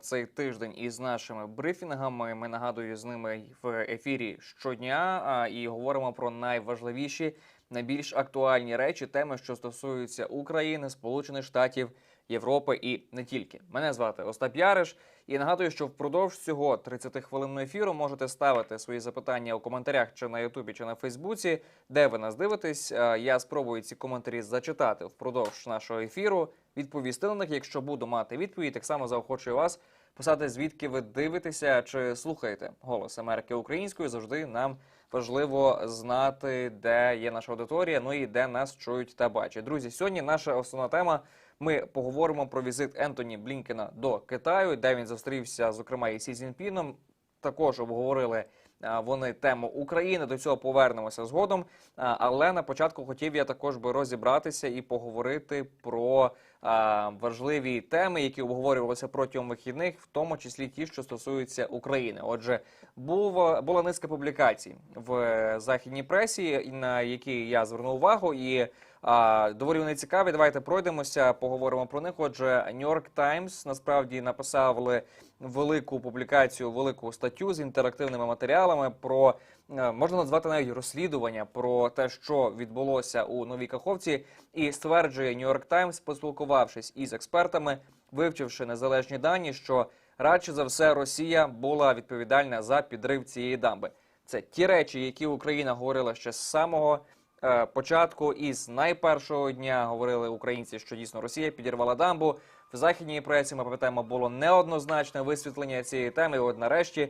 Цей тиждень із нашими брифінгами. Ми нагадую з ними в ефірі щодня і говоримо про найважливіші, найбільш актуальні речі, теми, що стосуються України, Сполучених Штатів, Європи і не тільки. Мене звати Остап Яриш. І нагадую, що впродовж цього 30-хвилинного ефіру можете ставити свої запитання у коментарях чи на Ютубі, чи на Фейсбуці, де ви нас дивитесь. Е, Я спробую ці коментарі зачитати впродовж нашого ефіру, відповісти на них. Якщо буду мати відповідь, так само заохочую вас писати, звідки ви дивитеся чи слухаєте голос Америки українською. Завжди нам важливо знати, де є наша аудиторія, ну і де нас чують та бачать. Друзі, сьогодні наша основна тема. Ми поговоримо про візит Ентоні Блінкена до Китаю, де він зустрівся, зокрема, із Сі Цзіньпіном. Також обговорили вони тему України. До цього повернемося згодом. Але на початку хотів я також би розібратися і поговорити про важливі теми, які обговорювалися протягом вихідних, в тому числі ті, що стосуються України. Отже, був була низка публікацій в е, західній пресі, на які я звернув увагу, і доволі вони цікаві. Давайте пройдемося, поговоримо про них. Отже, New York Times насправді написали велику публікацію, велику статтю з інтерактивними матеріалами про е, можна назвати навіть розслідування про те, що відбулося у Новій Каховці, і стверджує New York Times, поспілкувавшись із експертами, вивчивши незалежні дані, що радше за все Росія була відповідальна за підрив цієї дамби. Це ті речі, які Україна говорила ще з самого початку, і з найпершого дня говорили українці, що дійсно Росія підірвала дамбу. В західній пресі ми пам'ятаємо, було неоднозначне висвітлення цієї теми. І от нарешті,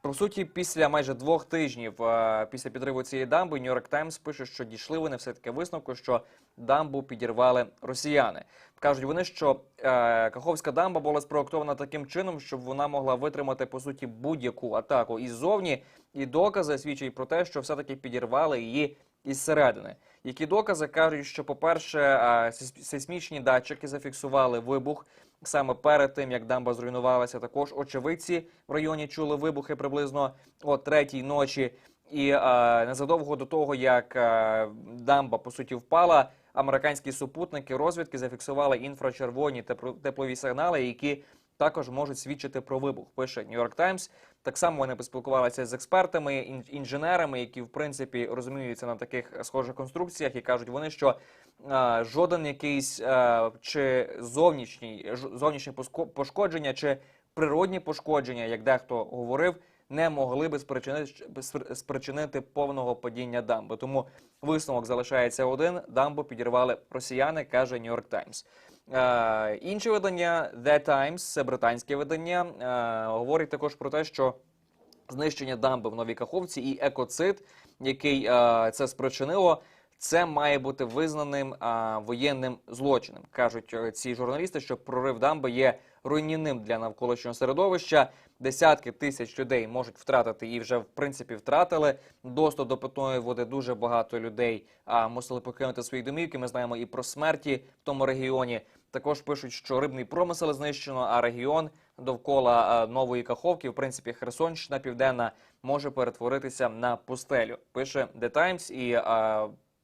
по суті, після майже двох тижнів е, після підриву цієї дамби, York Times пише, що дійшли вони все таки висновку, що дамбу підірвали росіяни. Кажуть вони, що е, Каховська дамба була спроектована таким чином, щоб вона могла витримати по суті будь-яку атаку іззовні, і докази свідчать про те, що все таки підірвали її із середини. Які докази кажуть, що, по-перше, сейсмічні датчики зафіксували вибух саме перед тим, як дамба зруйнувалася. Також очевидці в районі чули вибухи приблизно о третій ночі. І а, незадовго до того, як а, дамба по суті впала, американські супутники розвідки зафіксували інфрачервоні теплові сигнали, які також можуть свідчити про вибух. Пише York Times. Так само вони поспілкувалися з експертами, ін- інженерами, які в принципі розуміються на таких схожих конструкціях, і кажуть вони, що а, жоден якийсь а, чи зовнішній ж- зовнішнє пошкодження, чи природні пошкодження, як дехто говорив, не могли би спричинити, спричинити повного падіння дамби. Тому висновок залишається один: дамбу підірвали росіяни, каже Times. Е, інше видання The Times, це британське видання, е, говорить також про те, що знищення дамби в Новій Каховці і екоцид, який е, це спричинило, це має бути визнаним е, воєнним злочином. кажуть е, ці журналісти, що прорив дамби є руйнівним для навколишнього середовища. Десятки тисяч людей можуть втратити і вже в принципі втратили доступ до питної води. Дуже багато людей а, мусили покинути свої домівки. Ми знаємо і про смерті в тому регіоні. Також пишуть, що рибний промисел знищено, а регіон довкола е, нової каховки, в принципі, Херсонщина південна, може перетворитися на пустелю. Пише The Times і е,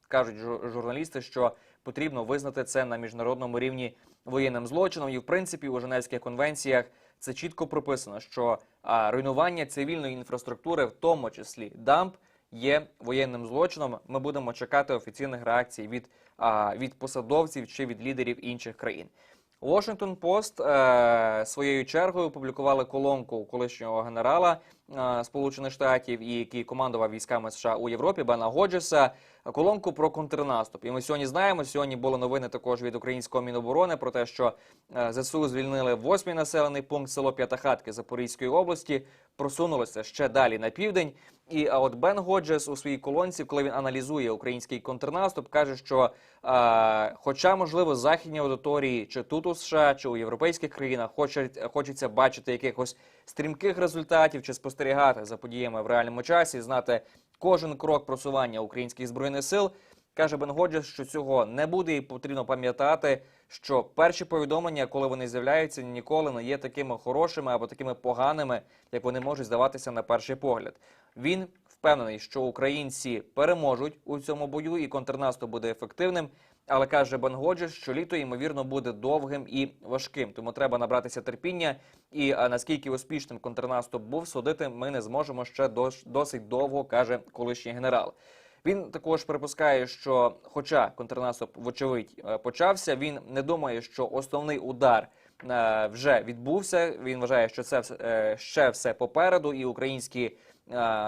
кажуть жу- журналісти, що потрібно визнати це на міжнародному рівні воєнним злочином. І в принципі у Женевських конвенціях це чітко прописано, що а, руйнування цивільної інфраструктури, в тому числі дамб, є воєнним злочином. Ми будемо чекати офіційних реакцій від, а, від посадовців чи від лідерів інших країн. Washington Post е, своєю чергою опублікували колонку колишнього генерала е, Сполучених Штатів, і який командував військами США у Європі, Бена Годжеса. Колонку про контрнаступ. І ми сьогодні знаємо. Сьогодні були новини також від українського міноборони про те, що е, ЗСУ звільнили восьмий населений пункт село П'ятихатки Запорізької області, просунулося ще далі на південь. І а от Бен Годжес у своїй колонці, коли він аналізує український контрнаступ, каже, що е, хоча можливо західні аудиторії, чи тут у США, чи у європейських країнах, хочуть, хочеться бачити якихось стрімких результатів чи спостерігати за подіями в реальному часі, знати кожен крок просування українських збройних сил. Каже Бен Годжес, що цього не буде, і потрібно пам'ятати, що перші повідомлення, коли вони з'являються, ніколи не є такими хорошими або такими поганими, як вони можуть здаватися на перший погляд. Він впевнений, що українці переможуть у цьому бою, і контрнаступ буде ефективним. Але каже Бангоджес, що літо ймовірно буде довгим і важким, тому треба набратися терпіння. І наскільки успішним контрнаступ був, судити ми не зможемо ще досить довго, каже колишній генерал. Він також припускає, що, хоча контрнаступ, вочевидь, е, почався, він не думає, що основний удар е, вже відбувся. Він вважає, що це е, ще все попереду, і українські е,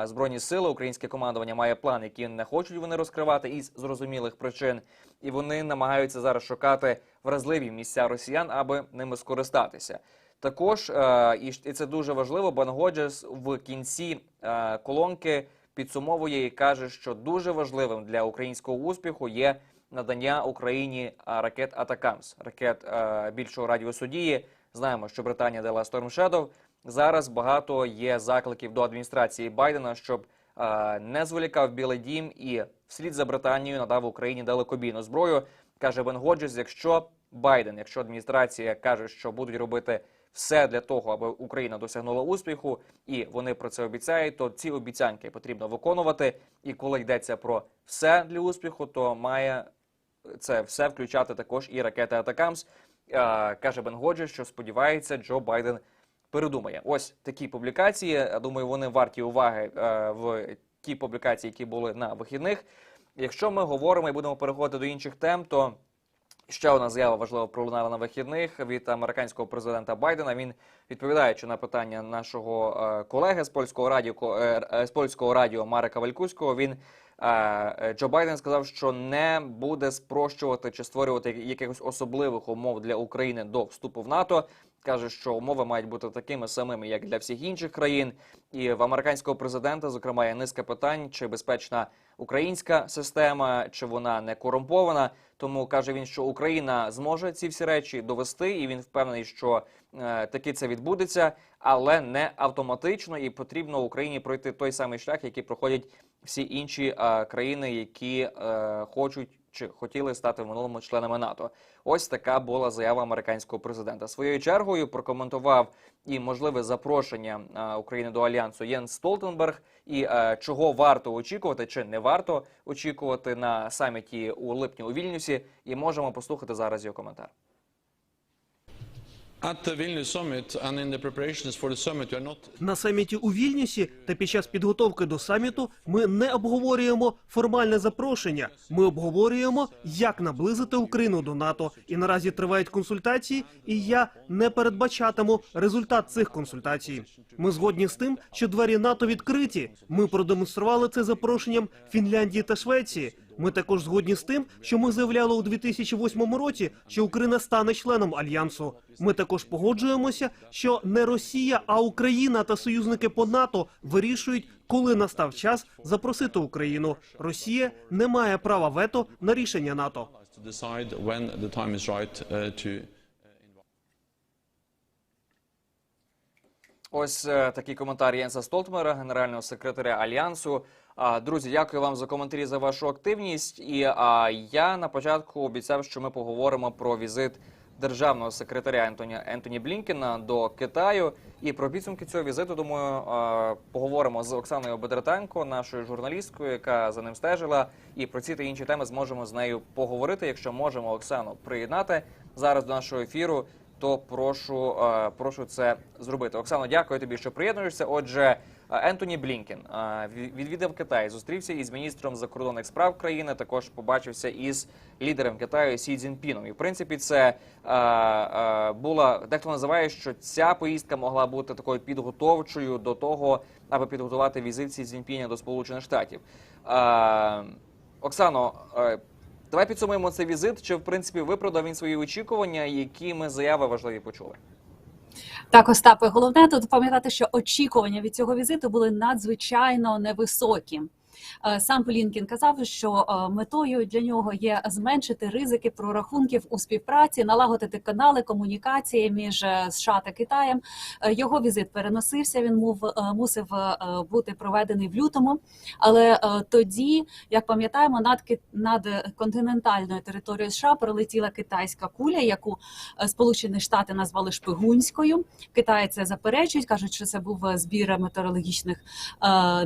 збройні сили, українське командування має план, який не хочуть вони розкривати із зрозумілих причин, і вони намагаються зараз шукати вразливі місця росіян, аби ними скористатися. Також е, і це дуже важливо. Бангоджес в кінці е, колонки підсумовує і каже, що дуже важливим для українського успіху є надання Україні ракет Атакамс, ракет е, більшого радіусу дії. Знаємо, що Британія дала Shadow. Зараз багато є закликів до адміністрації Байдена, щоб е, не зволікав Білий Дім і вслід за Британією надав Україні далекобійну зброю. Каже Бен Годжес, якщо Байден, якщо адміністрація каже, що будуть робити все для того, аби Україна досягнула успіху, і вони про це обіцяють, то ці обіцянки потрібно виконувати. І коли йдеться про все для успіху, то має це все включати також і ракети Атакамс. Е, Каже Бен Годжес, що сподівається, Джо Байден передумає. Ось такі публікації. Думаю, вони варті уваги е, в ті публікації, які були на вихідних. Якщо ми говоримо і будемо переходити до інших тем, то Ще одна заява важлива пролунала на вихідних від американського президента Байдена. Він відповідаючи на питання нашого е, колеги з польського радіо е, з польського радіо Марека Валькуського. Він Джо Байден сказав, що не буде спрощувати чи створювати якихось особливих умов для України до вступу в НАТО. Каже, що умови мають бути такими самими, як для всіх інших країн. І в американського президента, зокрема, є низка питань, чи безпечна українська система, чи вона не корумпована. Тому каже він, що Україна зможе ці всі речі довести, і він впевнений, що е, таки це відбудеться, але не автоматично, і потрібно Україні пройти той самий шлях, який проходять всі інші е, країни, які е, хочуть чи хотіли стати в минулому членами НАТО. Ось така була заява американського президента. Своєю чергою прокоментував і можливе запрошення е, України до альянсу Єнс Столтенберг, і е, чого варто очікувати, чи не варто очікувати на саміті у липні у Вільнюсі. І можемо послухати зараз його коментар. На саміті у Вільнюсі та під час підготовки до саміту ми не обговорюємо формальне запрошення. Ми обговорюємо, як наблизити Україну до НАТО. І наразі тривають консультації, і я не передбачатиму результат цих консультацій. Ми згодні з тим, що двері НАТО відкриті. Ми продемонстрували це запрошенням Фінляндії та Швеції. Ми також згодні з тим, що ми заявляли у 2008 році, що Україна стане членом альянсу. Ми також погоджуємося, що не Росія, а Україна та союзники по НАТО вирішують, коли настав час запросити Україну. Росія не має права вето на рішення НАТО. Ось е, такий коментар Єнса Столтмера, генерального секретаря альянсу. Друзі, дякую вам за коментарі за вашу активність. І я на початку обіцяв, що ми поговоримо про візит державного секретаря Ентоні Ентоні Блінкена до Китаю. І про підсумки цього візиту, думаю, поговоримо з Оксаною Бедратенко, нашою журналісткою, яка за ним стежила. І про ці та інші теми зможемо з нею поговорити. Якщо можемо Оксану приєднати зараз до нашого ефіру то прошу, е, прошу це зробити. Оксано, дякую тобі, що приєднуєшся. Отже, е, Ентоні Блінкен е, відвідав Китай, зустрівся із міністром закордонних справ країни. Також побачився із лідером Китаю Сі Цзіньпіном. І в принципі, це була дехто називає, що ця поїздка могла бути такою підготовчою до того, аби підготувати візит Сі Цзіньпіня до Сполучених Штатів. Оксано. Давай підсумуємо цей візит. Чи в принципі виправдав він свої очікування, які ми заяви важливі почули? Так, Остапе, головне тут пам'ятати, що очікування від цього візиту були надзвичайно невисокі. Е, Сам Блінкін казав, що е, метою для нього є зменшити ризики прорахунків у співпраці, налагодити канали комунікації між е, США та Китаєм. Його візит переносився. Він мув е, мусив бути проведений в лютому. Але тоді, як пам'ятаємо, над над континентальною територією США пролетіла китайська куля, яку Сполучені Штати назвали шпигунською. Китай це заперечують, кажуть, що це був збір метеорологічних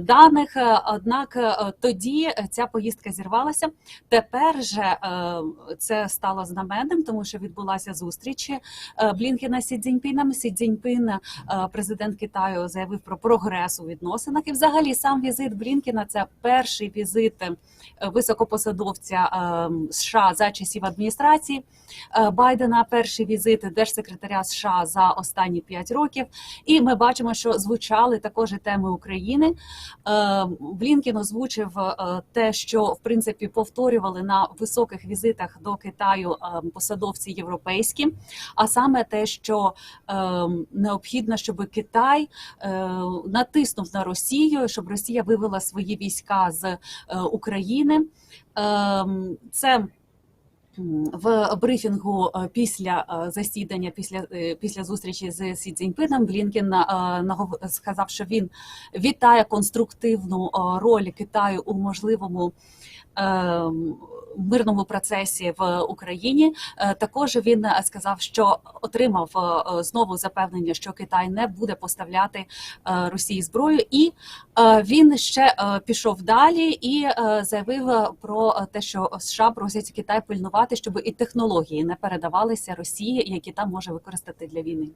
даних. Однак тоді е, ця поїздка зірвалася. Тепер же е, це стало знаменним, тому що відбулася зустріч е, Блінкена Сі Цзіньпіном. Сі Цзіньпін, е, президент Китаю, заявив про прогрес у відносинах. І, взагалі, сам візит Блінкена це перший візит е, високопосадовця е, США за часів адміністрації е, Байдена. Перший візит держсекретаря США за останні п'ять років. І ми бачимо, що звучали також теми України. Е, Блінкін озвучив е, те, що в принципі повторювали на високих візитах до Китаю е, посадовці європейські, а саме те, що е, необхідно, щоб Китай натиснув на Росію, щоб Росія вивела свої війська з України. Е, Це в брифінгу е, після е, засідання, після, е, після зустрічі з Сі Цзіньпином Блінкен сказав, що він вітає конструктивну роль Китаю у можливому мирному процесі в Україні. Е, Також він е, сказав, що отримав е, знову запевнення, що Китай не буде поставляти Росії зброю, і він ще пішов далі і заявив про те, що США просять Китай пильнувати, щоб і технології не передавалися Росії, які там може використати для війни.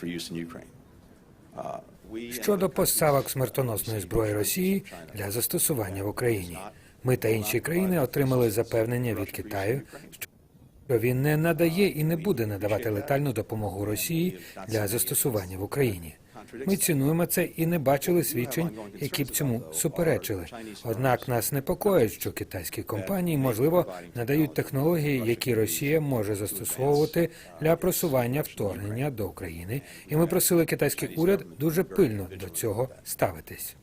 for use in Ukraine. Uh, Щодо поставок смертоносної зброї Росії для застосування в Україні, ми та інші країни отримали запевнення від Китаю, що він не надає і не буде надавати летальну допомогу Росії для застосування в Україні. Ми цінуємо це і не бачили свідчень, які б цьому суперечили. Однак нас непокоїть, що китайські компанії можливо надають технології, які Росія може застосовувати для просування вторгнення до України, і ми просили китайський уряд дуже пильно до цього ставитись.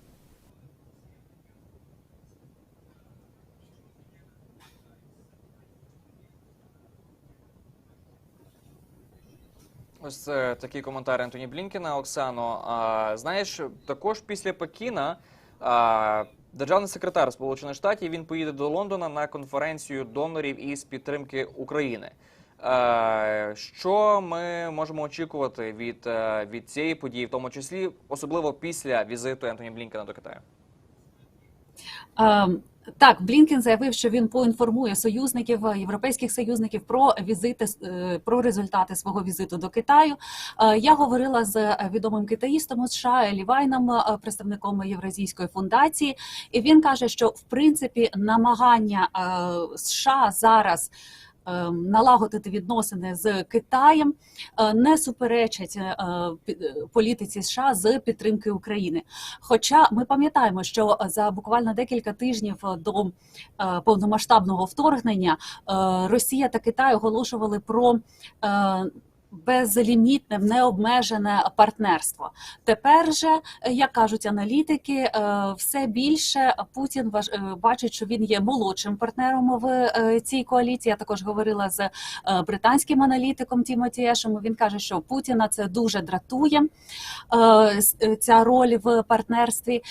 Ось це такий коментар Антоні Блінкена. Оксано. А, знаєш, також після Пекіна а, державний секретар Сполучених Штатів він поїде до Лондона на конференцію донорів із підтримки України. А, що ми можемо очікувати від, е, від цієї події, в тому числі, особливо після візиту Ентоні Блінкена до Китаю? Ем, Так, Блінкен заявив, що він поінформує союзників, е, європейських союзників про візити е, про результати свого візиту до Китаю. Е, Я говорила з відомим китаїстом США Лівайном, представником Євразійської фундації, і він каже, що в принципі намагання США зараз. Е, Налагодити відносини з Китаєм е, не суперечать е, е, політиці США з підтримки України. Хоча ми пам'ятаємо, що за буквально декілька тижнів до повномасштабного вторгнення Росія та Китай оголошували про безлімітне, необмежене партнерство. Тепер же, як кажуть аналітики, е, все більше Путін е, бачить, що він є молодшим партнером в е, цій коаліції. Я також говорила з британським аналітиком Тімоті Ешем. Він каже, що Путіна це дуже дратує ця роль в партнерстві,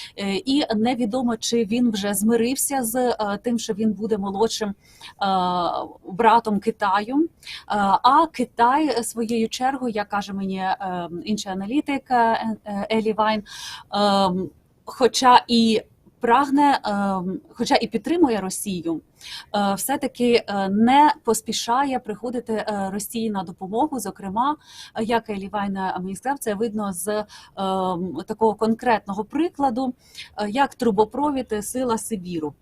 і невідомо, чи він вже змирився з тим, що він буде молодшим братом Китаю. А Китай е, своєю чергою, як каже мені е, інший аналітик е, е, Елі Вайн, хоча і прагне, хоча і підтримує Росію, все-таки е, не поспішає приходити е, Росії на допомогу. Зокрема, е, як Елі Вайн е, мені сказав, це видно з е, такого конкретного прикладу, е, як трубопровід е, Сила Сибіру.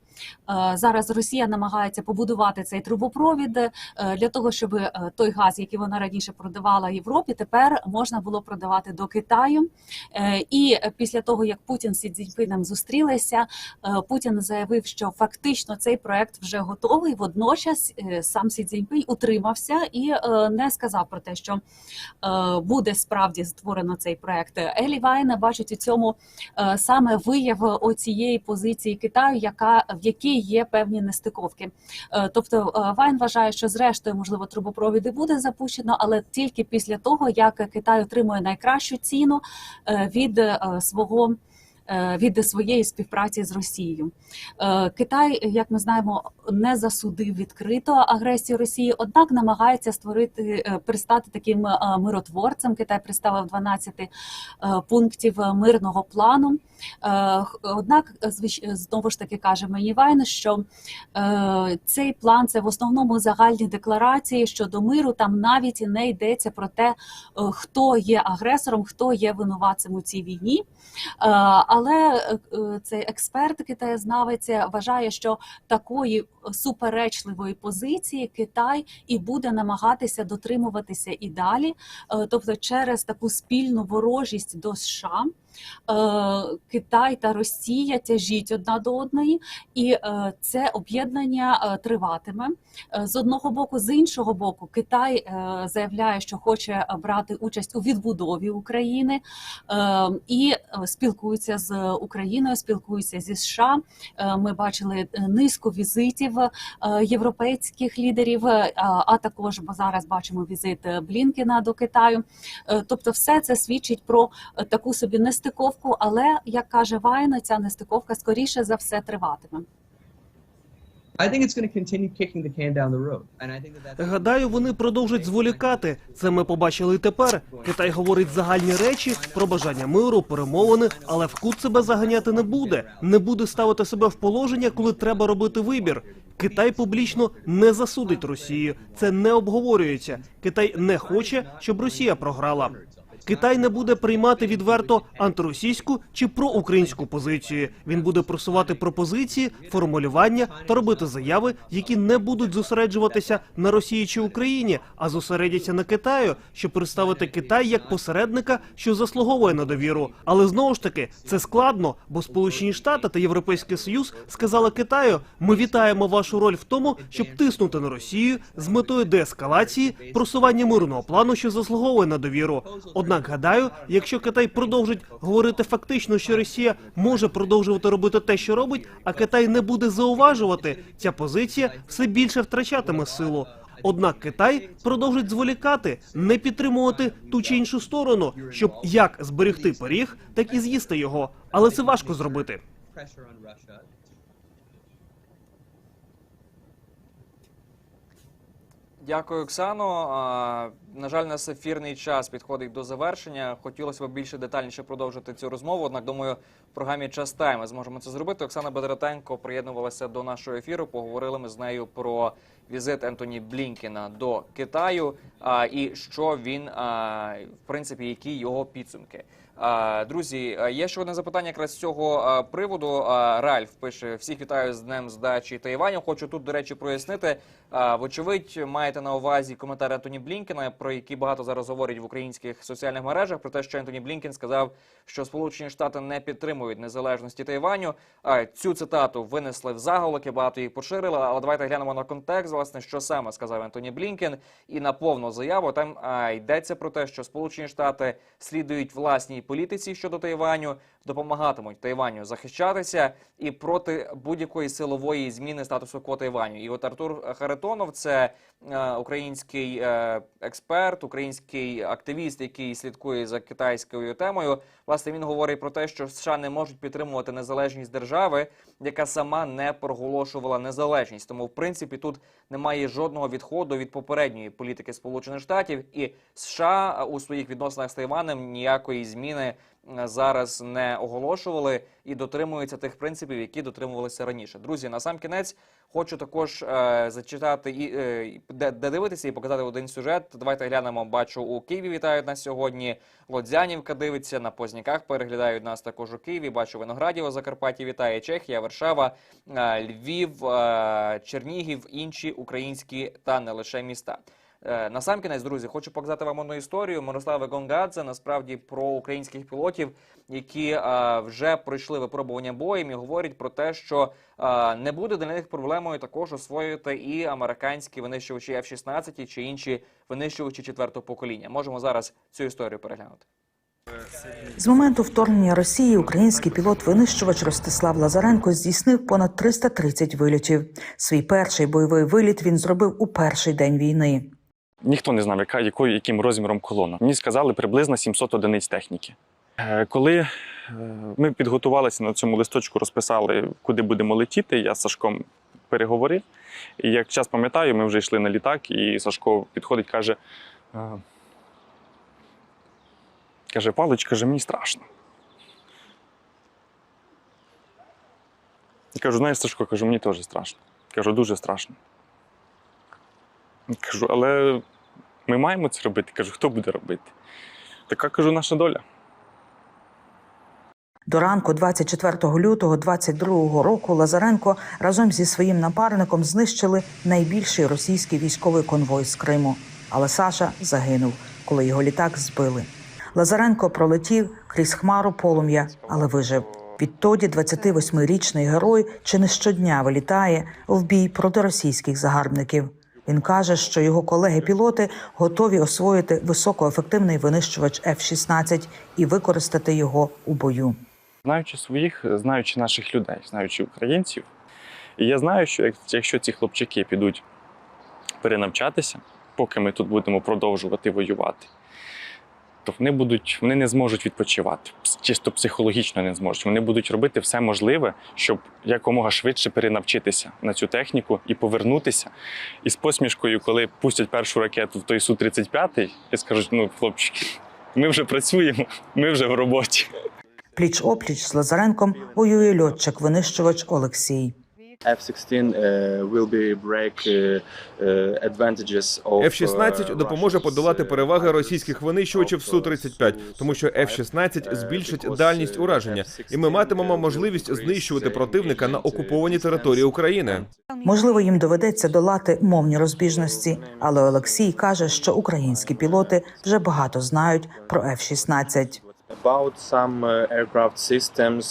Е, Зараз Росія намагається побудувати цей трубопровід е, для того, щоб е, той газ, який вона раніше продавала Європі, тепер можна було продавати до Китаю. Е, І після того, як Путін з Цзіньпином зустрілися, е, Путін заявив, що фактично цей проект вже готовий. Водночас е, сам Сі Цзіньпинь утримався і е, не сказав про те, що е, буде справді створено цей проект. Елі Вайна бачить у цьому саме вияв оцієї позиції Китаю, яка в якій є певні нестиковки. Тобто Вайн вважає, що зрештою можливо трубопровіди буде запущено, але тільки після того, як Китай отримує найкращу ціну від свого від своєї співпраці з Росією. Е, Китай, як ми знаємо, не засудив відкрито агресію Росії, однак намагається створити е, пристати таким е, миротворцем. Китай представив 12 е, пунктів е, мирного плану. Е, Однак, е, знову ж таки каже мені Вайн, що е, цей план це в основному загальні декларації щодо миру. Там навіть не йдеться про те, е, хто є агресором, хто є винуватцем у цій війні. Але е, е, цей експерт китаєзнавець вважає, що такої суперечливої позиції Китай і буде намагатися дотримуватися і далі, Е, тобто через таку спільну ворожість до США. Е, Китай та Росія тяжіть одна до одної, і е, це об'єднання е, триватиме. З одного боку, з іншого боку, Китай заявляє, що хоче брати участь у відбудові України і спілкується з Україною, спілкується зі США. Ми бачили низку візитів європейських лідерів, а також бо зараз бачимо візит Блінкена до Китаю. Тобто, все це свідчить про таку собі нестиковку, але як каже Вайн, ця нестиковка скоріше за все триватиме. Гадаю, вони продовжать зволікати. Це ми побачили і тепер. Китай говорить загальні речі про бажання миру, перемовини, але в кут себе заганяти не буде. Не буде ставити себе в положення, коли треба робити вибір. Китай публічно не засудить Росію. Це не обговорюється. Китай не хоче, щоб Росія програла. Китай не буде приймати відверто антиросійську чи проукраїнську позицію. Він буде просувати пропозиції, формулювання та робити заяви, які не будуть зосереджуватися на Росії чи Україні, а зосередяться на Китаю, щоб представити Китай як посередника, що заслуговує на довіру. Але знову ж таки це складно, бо Сполучені Штати та Європейський Союз сказали Китаю: ми вітаємо вашу роль в тому, щоб тиснути на Росію з метою деескалації, просування мирного плану, що заслуговує на довіру. Однак гадаю, якщо Китай продовжить говорити фактично, що Росія може продовжувати робити те, що робить, а Китай не буде зауважувати, ця позиція все більше втрачатиме силу. Однак Китай продовжить зволікати, не підтримувати ту чи іншу сторону, щоб як зберегти пиріг, так і з'їсти його. Але це важко зробити. Дякую, Оксано. На жаль, нас ефірний час підходить до завершення. Хотілося б більше детальніше продовжити цю розмову. Однак, думаю, в програмі час тайм ми зможемо це зробити. Оксана Бедратенко приєднувалася до нашого ефіру. Поговорили ми з нею про візит Ентоні Блінкена до Китаю і що він, в принципі, які його підсумки. Друзі, є ще одне запитання якраз з цього приводу. Ральф пише: всіх вітаю з днем здачі Тайваню. Хочу тут, до речі, прояснити. Вочевидь, маєте на увазі коментар Ентоні Блінкена, про який багато зараз говорять в українських соціальних мережах, про те, що Ентоні Блінкен сказав, що Сполучені Штати не підтримують незалежності Тайваню. Цю цитату винесли в заголовки, багато їх поширили. Але давайте глянемо на контекст, власне, що саме сказав Ентоні Блінкен, і на повну заяву там йдеться про те, що Сполучені Штати слідують власній політиці щодо Тайваню, допомагатимуть Тайваню захищатися і проти будь-якої силової зміни статусу ко Тайваню. І от Артур Харитонов, це е, український е, експерт, український активіст, який слідкує за китайською темою. Власне, він говорить про те, що США не можуть підтримувати незалежність держави, яка сама не проголошувала незалежність. Тому, в принципі, тут немає жодного відходу від попередньої політики Сполучених Штатів, і США у своїх відносинах з Тайванем ніякої зміни зараз не оголошували і дотримуються тих принципів, які дотримувалися раніше. Друзі, на сам кінець хочу також е, зачитати і е, де, дивитися і показати один сюжет. Давайте глянемо. Бачу у Києві. Вітають нас сьогодні. Лодзянівка дивиться на Позняках. Переглядають нас також у Києві. Бачу Виноградів у Закарпатті. Вітає Чехія, Варшава, е, Львів, е, Чернігів, інші українські та не лише міста. Е, На сам кінець, друзі, хочу показати вам одну історію Мирослави Гонгадзе, насправді про українських пілотів, які е, вже пройшли випробування боєм і говорять про те, що е, не буде для них проблемою також освоїти і американські винищувачі F-16 чи інші винищувачі четвертого покоління. Можемо зараз цю історію переглянути. З моменту вторгнення Росії український пілот-винищувач Ростислав Лазаренко здійснив понад 330 вильотів. Свій перший бойовий виліт він зробив у перший день війни. Ніхто не знав, яка якою яким розміром колона. Мені сказали приблизно 700 одиниць техніки. Е, Коли е, ми підготувалися на цьому листочку, розписали, куди будемо летіти, я з Сашком переговорив. І як час пам'ятаю, ми вже йшли на літак, і Сашко підходить, каже: е, каже, Павлович, каже, мені страшно. Я кажу, знаєш, Сашко, кажу, мені теж страшно. Кажу, дуже страшно. Кажу, але ми маємо це робити. Кажу, хто буде робити? Така кажу, наша доля. До ранку 24 лютого 22-го року Лазаренко разом зі своїм напарником знищили найбільший російський військовий конвой з Криму. Але Саша загинув, коли його літак збили. Лазаренко пролетів крізь хмару полум'я, але вижив. Відтоді 28-річний герой чи не щодня вилітає в бій проти російських загарбників. Він каже, що його колеги-пілоти готові освоїти високоефективний винищувач F-16 і використати його у бою. Знаючи своїх, знаючи наших людей, знаючи українців. Я знаю, що якщо ці хлопчики підуть перенавчатися, поки ми тут будемо продовжувати воювати, то вони будуть, вони не зможуть відпочивати. Чисто психологічно не зможуть. Вони будуть робити все можливе, щоб якомога швидше перенавчитися на цю техніку і повернутися. І з посмішкою, коли пустять першу ракету в той Су-35, і скажуть: ну, хлопчики, ми вже працюємо, ми вже в роботі. Пліч опліч з Лазаренком воює льотчик-винищувач Олексій. F-16 uh, will be break advantages of F-16 uh, допоможе подолати переваги російських винищувачів of, uh, Су-35, тому що F-16 збільшить дальність ураження, і ми матимемо можливість знищувати противника на окупованій території України. Можливо, їм доведеться долати мовні розбіжності, але Олексій каже, що українські пілоти вже багато знають про F-16. Uh,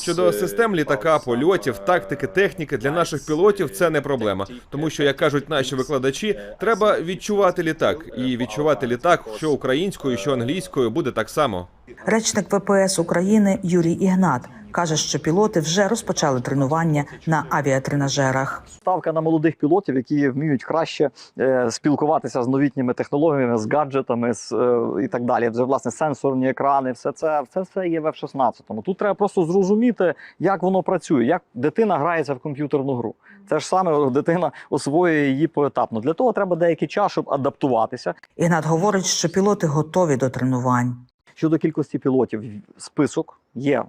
Щодо uh, систем літака, польотів, uh, тактики, техніки для наших пілотів це не проблема, тому що, як кажуть наші викладачі, треба відчувати літак. і відчувати літак, що українською, що англійською буде так само. Речник ВПС України Юрій Ігнат каже, що пілоти вже розпочали тренування на авіатренажерах. ставка на молодих пілотів, які вміють краще е, спілкуватися з новітніми технологіями, з гаджетами з, е, і так далі. Вже власне сенсорні екрани, все це, це все є в F-16. Тут треба просто зрозуміти, як воно працює, як дитина грається в комп'ютерну гру. Це ж саме дитина освоює її поетапно. Для того треба деякий час, щоб адаптуватися. Ігнат говорить, що пілоти готові до тренувань. Щодо кількості пілотів, список є.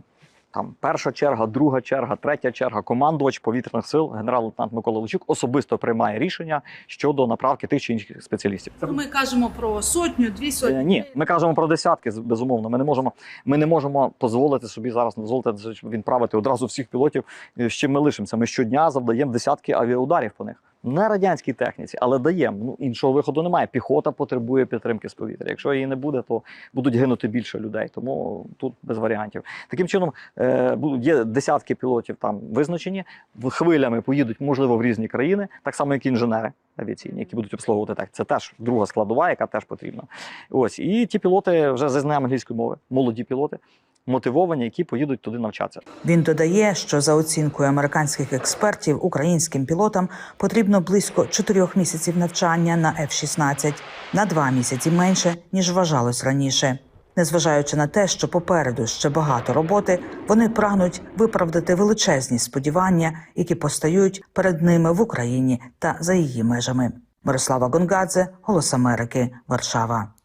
Там перша черга, друга черга, третя черга. Командувач повітряних сил, генерал-лейтенант Микола Лучук особисто приймає рішення щодо направки тих чи інших спеціалістів. Ми кажемо про сотню, дві сотні. Е, Ні, ми кажемо про десятки, безумовно. Ми не можемо, ми не можемо дозволити собі зараз дозволити відправити одразу всіх пілотів. е, З чим ми лишимося. Ми щодня завдаємо десятки авіаударів по них. Не радянській техніці, але даємо. Ну іншого виходу немає. Піхота потребує підтримки з повітря. Якщо її не буде, то будуть гинути більше людей. Тому тут без варіантів. Таким чином, е, є десятки пілотів там визначені. Хвилями поїдуть, можливо, в різні країни, так само, як інженери авіаційні, які будуть обслуговувати так. Це теж друга складова, яка теж потрібна. Ось і ті пілоти вже зі англійської мови, молоді пілоти, мотивовані, які поїдуть туди навчатися. Він додає, що за оцінкою американських експертів українським пілотам потрібно близько чотирьох місяців навчання на F-16, на два місяці менше ніж вважалось раніше. Незважаючи на те, що попереду ще багато роботи, вони прагнуть виправдати величезні сподівання, які постають перед ними в Україні та за її межами. Мирослава Гонгадзе, Голос Америки, Варшава.